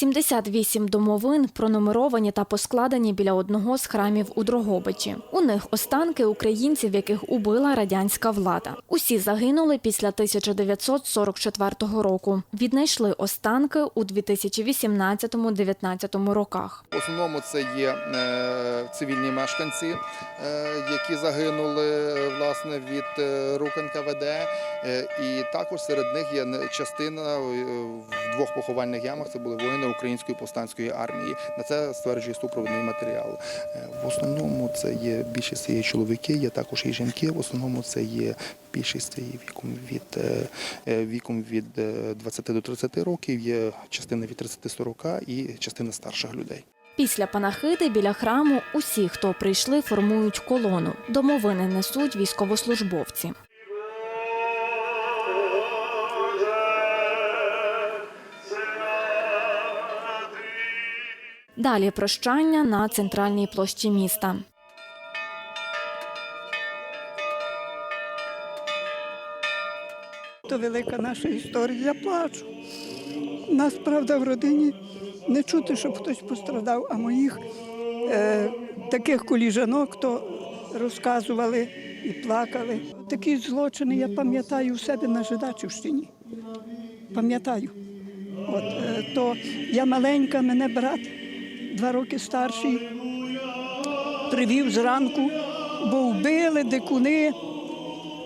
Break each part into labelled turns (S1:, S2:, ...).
S1: 78 домовин пронумеровані та поскладені біля одного з храмів у Дрогобичі. У них останки українців, яких убила радянська влада. Усі загинули після 1944 року. Віднайшли останки у 2018-19 роках.
S2: В основному це є е, цивільні мешканці, е, які загинули власне від е, рук НКВД. І також серед них є частина в двох поховальних ямах. Це були воїни української повстанської армії. На це стверджує супровідний матеріал. Е, В основному це є більшість є чоловіки, є також і жінки. В основному це є більшість є віком від е, е, віком від е, 20 до 30 років. Є частина від 30-40 і частина старших людей.
S1: Після панахиди біля храму усі, хто прийшли, формують колону. Домовини несуть військовослужбовці. Далі прощання на центральній площі міста.
S3: То велика наша історія. Я плачу. Нас, правда, в родині не чути, щоб хтось пострадав, а моїх е, таких коліжанок то розказували і плакали. Такі злочини я пам'ятаю у себе на Жидачівщині. Пам'ятаю. От, е, то я маленька, мене брат, два роки старший, привів зранку, бо вбили дикуни.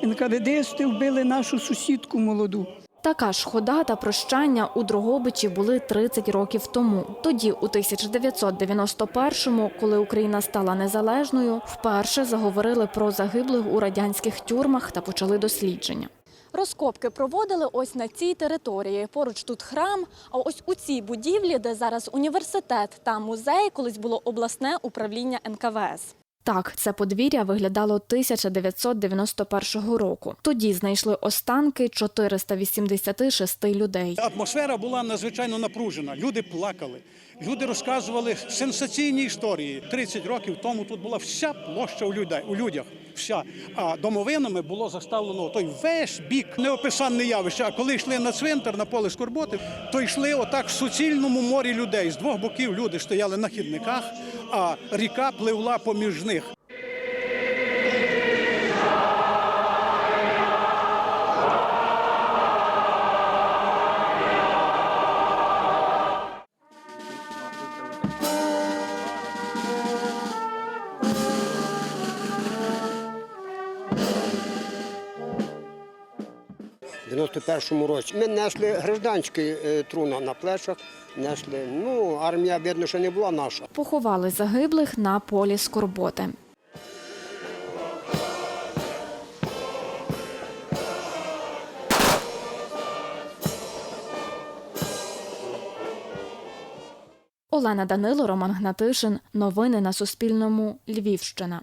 S3: НКВДсти вбили нашу сусідку молоду.
S1: Така ж хода та прощання у Дрогобичі були 30 років тому. Тоді, у 1991-му, коли Україна стала незалежною, вперше заговорили про загиблих у радянських тюрмах та почали дослідження. Розкопки проводили ось на цій території. Поруч тут храм. А ось у цій будівлі, де зараз університет та музей, колись було обласне управління НКВС. Так, це подвір'я виглядало 1991 року. Тоді знайшли останки 486 людей.
S4: Атмосфера була надзвичайно напружена. Люди плакали, люди розказували сенсаційні історії. 30 років тому тут була вся площа у людей у людях. Вся домовинами було заставлено той весь бік неописанне явище. А коли йшли на цвинтар на поле скорботи, то йшли отак в суцільному морі людей. З двох боків люди стояли на хідниках, а ріка пливла поміж них.
S5: 91-му році ми несли гражданський е, труна на плечах, несли. Ну, армія, видно, що не була наша.
S1: Поховали загиблих на полі скорботи. Олена Данило, Роман Гнатишин. Новини на Суспільному. Львівщина.